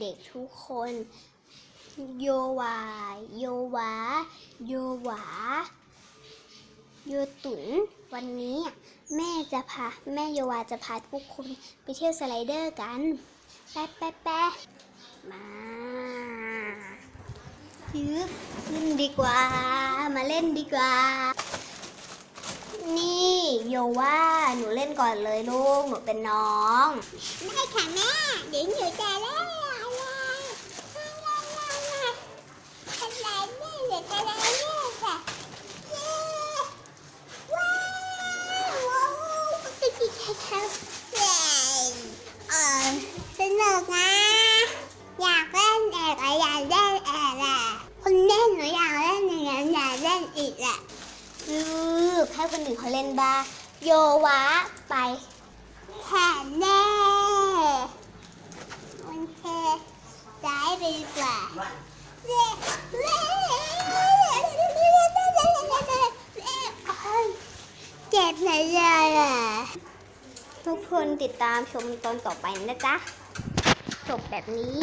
เด็กๆทุกคน โยวา โยวา โยวา โยตุน วันนี้แม่จะพาแม่โยวาจะพาทุกคนไปเที่ยวสไลเดอร์กัน แป๊ะแป๊ะแป๊ะมายึบขึ้นดีกว่า มาเล่นดีกว่า นี่โยวาหนูเล่นก่อนเลยลูก หนูเป็นน้อง ได้ค่ะแม่ เดี๋ยวหนูจะเล่นอะไรอะไรเล่นเดี๋ยวจะเล่นค่ะเย้ว้าวว้าว ติ๊กติ๊กติ๊กติ๊กเออสนุกนะ อยากเล่นแอกอะอยากเล่นแอกอะคนเล่นหนูอยากเล่นอย่างนั้นอยากเล่นอีกอะลูกให้คนอื่นเขาเล่นบ้างโยวะไปแผ่นแน่มันเทซ้ายไปดีกว่าเย้เย้เจ็บเลยอะ ทุกคนติดตามชมตอนต่อไปนะจ๊ะ จบแบบนี้